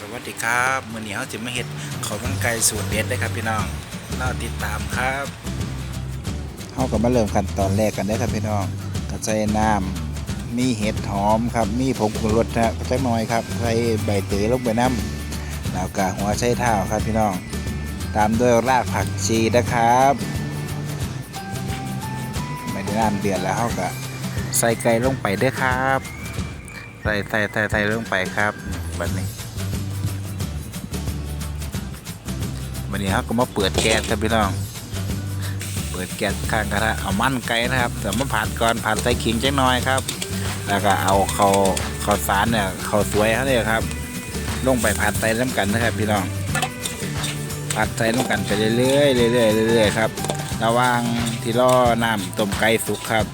สวัสดีครับมื่อนี้เขาจะมาเห็ดข้าวมันไก่สูตรเด็ดได้ครับพี่น้องรอติดตามครับเขาก็มาเริ่มขั้นตอนแรกกันได้ครับพี่น้องกระใส่น้ำมีเห็ดหอมครับมีผงปรุงรสนะจักหน่อยครับใส่ใบเตยลงไปน้ำแล้วก็หัวไชเท้าครับพี่น้อง ตามด้วยรากผักชีนะครับไม่ได้น้ำเดือดแล้วเขาก็ใส่ไก่ลงไปด้วยครับ ใส่ใส่ใส่ใส่ลงไปครับแบบนี้ วันนี้ครับก็มาเปิดแก๊สครับพี่น้อง เปิดแก๊สข้างกระทะเอามันไก่นะครับ แต่มาผัดก่อนผัดใส่ขิงจังน้อยครับ แล้วก็เอาเขาเขาสารเนี่ยเขาสวยเขาเนี่ยครับ ลงไปผัดใส่น้ำกันนะครับพี่น้อง ผัดใส่น้ำกันไปเรื่อยๆเรื่อยๆเรื่อยๆครับ ระว่างที่รอน้ำต้มไก่สุกครับ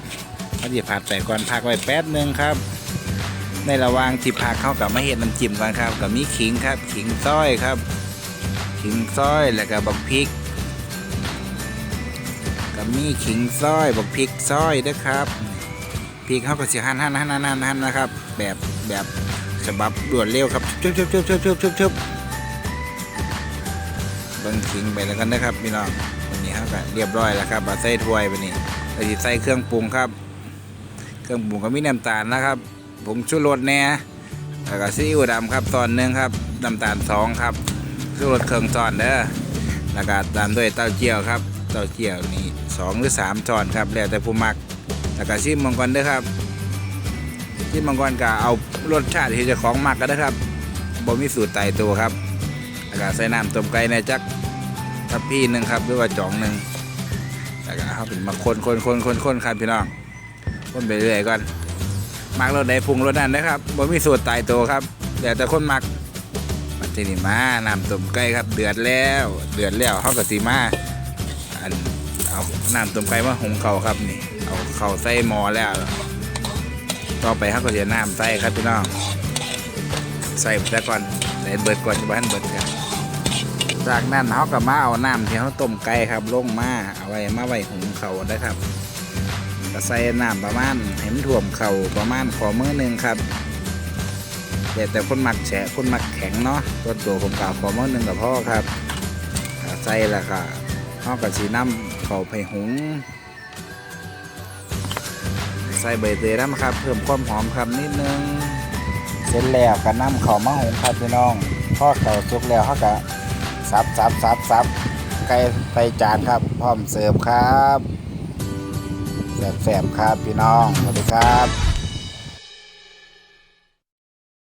เขาจะผัดไปก่อนพักไว้แป๊บนึงครับในระหว่างที่พักเข้ากับมาเห็ดน้ำจิ้มก่อนครับกับมีขิงครับ ขิงซ้อยครับ ขิงซอยแล้วก็บักพริกกับมีขิงซอยบักพริกซอยด้วยครับพริกเขาก็สิหั่นหั่นหั่นหั่นหั่นหันนะครับ แบบแบบฉบับรวดเร็วครับชุบชุบชุบชุบชุบชุบชุบบิ่งขิงไปแล้วกันนะครับพี่น้องวันนี้เขาก็เรียบร้อยแล้วครับมาใส่ถ้วยไปนี่เราจะใส่เครื่องปรุงครับ เครื่องปรุงก็มีน้ำตาลนะครับผงชูรสแน่แล้วก็ซีอิ๊วดำครับตอนหนึ่งครับน้ำตาลสองครับูรสเครื่องจอนเด้อแล้วก็ตามด้วยเต้าเจี้ยวครับ เต้าเจี้ยวนี่สองหรือสามจอนครับ แล้วแต่ผู้มัก แล้วก็ชิมมังกรเด้อครับชิมมังกรก็เอารสชาติที่จะของมักก็ได้ครับบ่มีสูตรตายตัวครับ แล้วก็ใส่น้ำต้มไก่ในจักทัพพี่หนึ่งครับหรือว่าจ่องหนึ่งแล้วก็เอาเป็นมาคนคนคนคนคนครับพี่น้องคนไปเรื่อยก่อนมักรสใดปรุงรสนั้นนะครับบ่มีสูตรตายตัวครับแล้วแต่คนมัก ทีนี้มาน้ำต้มไก่ครับ เดือดแล้ว เดือดแล้วเขาก็สีมาอันเอาน้ำต้มไก่มาหุงเขาครับนี่ เอาเขาใส่หม้อแล้ว ต่อไปเขาก็จะน้ำใส่ครับพี่น้องใส่แต่ก่อนใส่เบิดก่อนจะบ้านเบิดครับจากนั้นเขาก็มาเอาน้ำที่เขาต้มไก่ครับลงมาเอาไว้มาไว้หุงเขาได้ครับก็ใส่น้ำประมาณเห็นถ่วมเข่าประมาณขอมือหนึ่งครับ แต่แต่คนหมักแฉะคนหมักแข็งเนาะตัวตัวผมกล่าวขอมือหนึ่งกับพ่อครับใส่แล้วก็ห้อกับสีน้ำเขาไปหุงใส่ใบเตยน้ำครับ เพิ่มความหอมครับนิดนึงเสร็จแล้วก็น้ำเขามาหุงครับพี่น้องพอเขาสุกแล้วเขาก็ซับซับซับซับไก่ไปจานครับ พร้อมเสิร์ฟครับแสบๆครับพี่น้องสวัสดีครับ